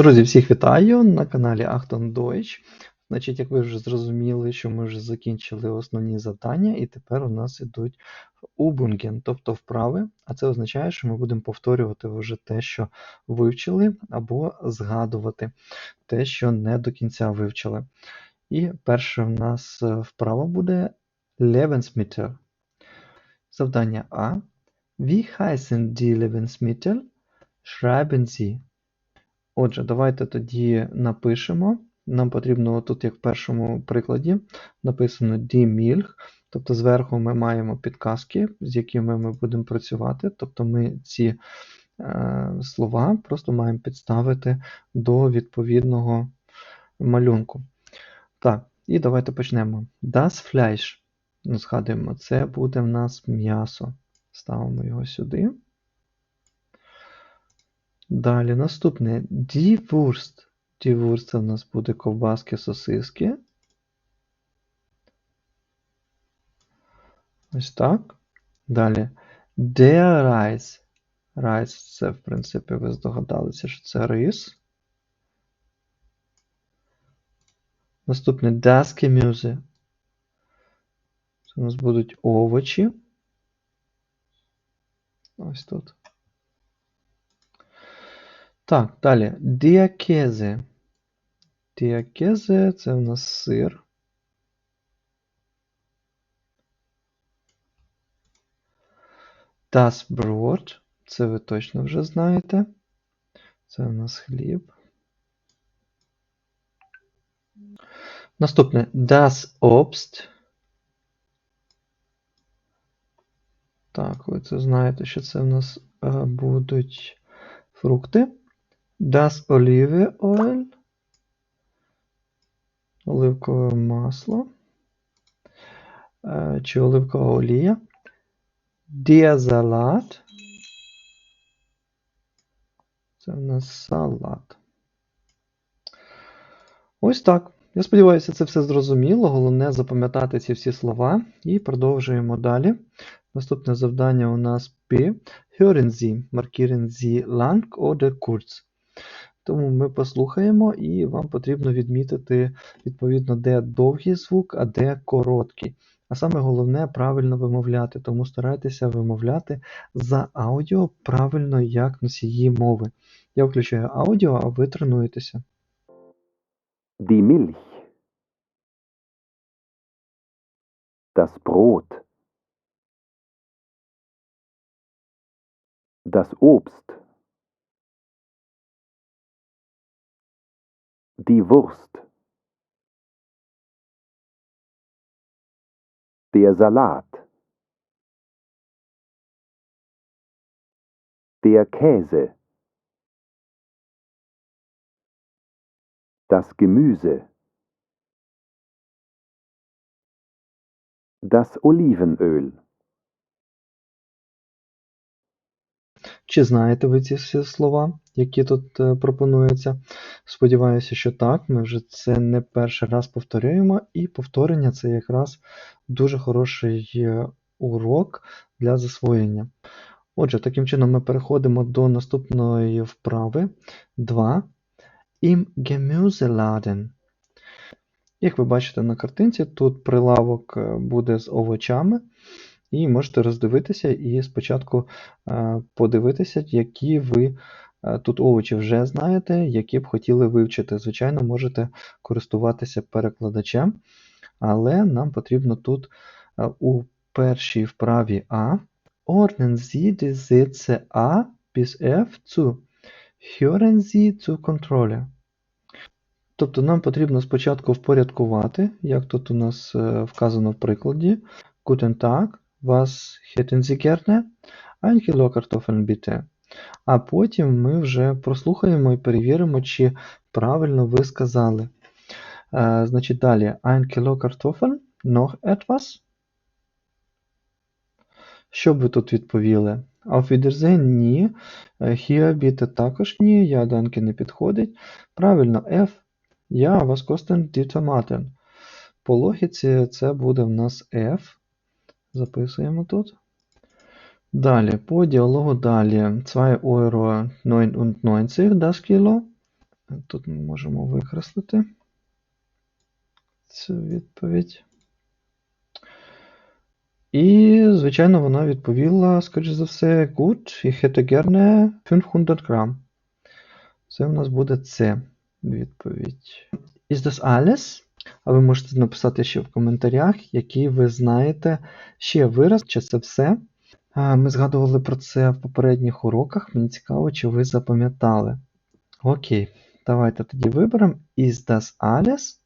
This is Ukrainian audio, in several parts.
Друзі, всіх вітаю на каналі Achtung Deutsch. Значить, як ви вже зрозуміли, що ми вже закінчили основні завдання, і тепер у нас ідуть Übungen, тобто вправи, а це означає, що ми будемо повторювати вже те, що вивчили, або згадувати те, що не до кінця вивчили. І перше в нас е, вправа буде Lebensmittel. Завдання А. Wie heißen die Lebensmittel? Schreiben Sie. Отже, давайте тоді напишемо. Нам потрібно тут, як в першому прикладі, написано die тобто зверху ми маємо підказки, з якими ми будемо працювати. Тобто ми ці е, слова просто маємо підставити до відповідного малюнку. Так, і давайте почнемо. Das Fleisch. Згадуємо, це буде в нас м'ясо. Ставимо його сюди. Далі наступне Wurst. Die це в нас буде ковбаски, сосиски. Ось так. Далі. Der Reis. Reis це, в принципі, ви здогадалися, що це рис. Наступне Das Gemüse. Це у нас будуть овочі. Ось тут. Так, далі. Діакези. Діакези це у нас сир. Das Brot. Це ви точно вже знаєте. Це у нас хліб. Наступне Das Obst. Так, ви це знаєте, що це в нас е, будуть фрукти. Das Olivenöl. Оливкове масло. Е, Чи оливкова олія. Der Salat. Це в нас салат. Ось так. Я сподіваюся, це все зрозуміло. Головне запам'ятати ці всі слова. І продовжуємо далі. Наступне завдання у нас P. Hören Sie. Markieren Sie lang oder kurz. Тому ми послухаємо, і вам потрібно відмітити, відповідно, де довгий звук, а де короткий. А саме головне правильно вимовляти, тому старайтеся вимовляти за аудіо правильно як носії мови. Я включаю аудіо, а ви тренуєтеся. Die Milch. Das Brot. Das Obst. Die Wurst. Der Salat. Der Käse. Das Gemüse. Das Olivenöl. Чи знаєте ви ці всі слова, Які тут е, пропонуються? Сподіваюся, що так. Ми вже це не перший раз повторюємо, і повторення це якраз дуже хороший е, урок для засвоєння. Отже, таким чином ми переходимо до наступної вправи 2. Im Gemüseladen. Як ви бачите на картинці, тут прилавок е, буде з овочами. І можете роздивитися і спочатку подивитися, які ви тут овочі вже знаєте, які б хотіли вивчити. Звичайно, можете користуватися перекладачем, але нам потрібно тут е, у першій вправі А Ordnen Sie die Sätze A bis F zu. Hören Sie zu Kontrolle. Тобто нам потрібно спочатку впорядкувати, як тут у нас е, вказано в прикладі. Guten Tag, was hätten Sie gerne? Ein Kilo Kartoffeln. А потім ми вже прослухаємо і перевіримо, чи правильно ви сказали. Е, Значить, далі. Ein Kilo Kartoffeln, noch etwas? Що б ви тут відповіли? Auf Wiedersehen – ні. Е, Hier bitte також ні. Я данки не підходить. Правильно, F. Ja, was kosten die Tomaten? По логіці це буде в нас F. Записуємо тут. Далі, по діалогу далі. 2 Euro 99 das Kilo. Тут ми можемо викреслити цю відповідь. І, звичайно, вона відповіла, скоріш за все, gut, ich hätte gerne 500 грам. Це у нас буде С відповідь. Is das alles? А ви можете написати ще в коментарях, який ви знаєте ще вираз, чи це все. Ми згадували про це в попередніх уроках. Мені цікаво, чи ви запам'ятали. Окей, давайте тоді виберемо Is das alles?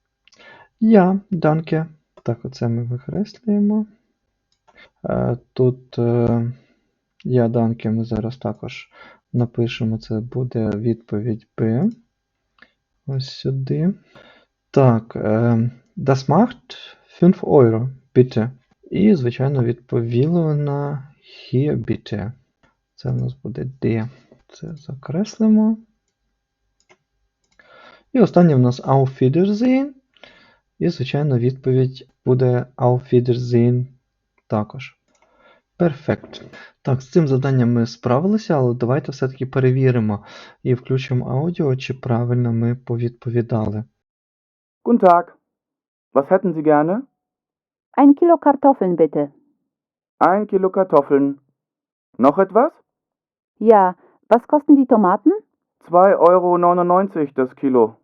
Ja, danke. Так, оце ми викреслюємо. Е, Тут е, я данке ми зараз також напишемо, це буде відповідь Б. Ось сюди. Так, е, das macht 5 Euro, bitte. І, звичайно, відповіла вона bitte. Це в нас буде D. Це закреслимо. І останнє в нас Auf Wiedersehen. І, звичайно, відповідь буде Auf Wiedersehen також. Перфект. Так, з цим завданням ми справилися, але давайте все-таки перевіримо і включимо аудіо, чи правильно ми повідповідали. Guten Tag. Was hätten Sie gerne? Ein Kilo Kartoffeln bitte. Ein Kilo Kartoffeln. Noch etwas? Ja, was kosten die Tomaten? 2,99 Euro das Kilo.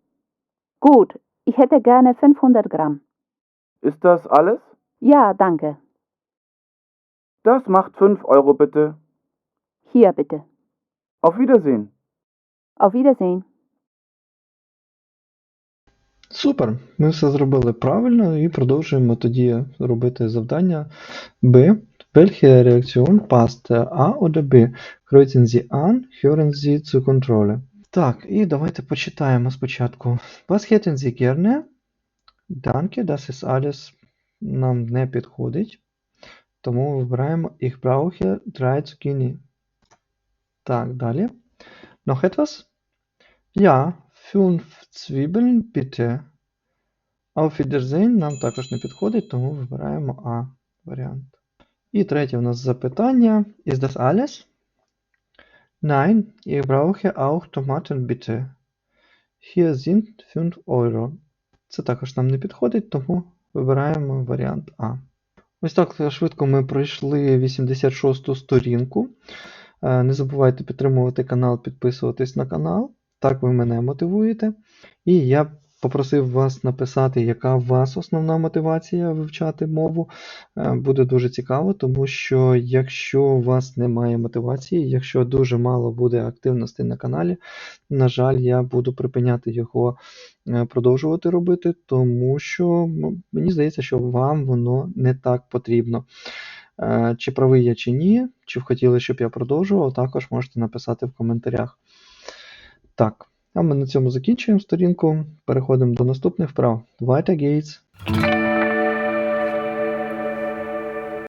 Gut, ich hätte gerne 500 Gramm. Ist das alles? Ja, danke. Das macht 5 Euro bitte. Hier bitte. Auf Wiedersehen. Auf Wiedersehen. Супер! Ми все зробили правильно і продовжуємо тоді робити завдання Б. Welche Reaktion passt A oder B? Kreuzen Sie an, hören Sie zu Kontrolle. Так, і давайте почитаємо спочатку. Was hätten Sie gerne? Danke, das ist alles нам не підходить. Тому вибираємо Ich brauche drei Zucchini. Так, далі. Noch etwas? Ja, fünf Zwiebeln, bitte. Auf Wiedersehen нам також не підходить, тому вибираємо А варіант. І третє у нас запитання. Ist das alles? Nein, ich brauche auch Tomaten, bitte. Hier sind 5 Euro. Це також нам не підходить, тому вибираємо варіант А. Ось так швидко ми пройшли 86-ту сторінку. Е, Не забувайте підтримувати канал, підписуватись на канал. Так ви мене мотивуєте. І я попросив вас написати, яка у вас основна мотивація вивчати мову. Е, Буде дуже цікаво, тому що якщо у вас немає мотивації, якщо дуже мало буде активності на каналі, на жаль, я буду припиняти його е, продовжувати робити, тому що ну, мені здається, що вам воно не так потрібно. Е, Чи правий я чи ні, чи б хотіли, щоб я продовжував, також можете написати в коментарях. Так, а ми на цьому закінчуємо сторінку. Переходимо до наступних вправ. Weiter geht's!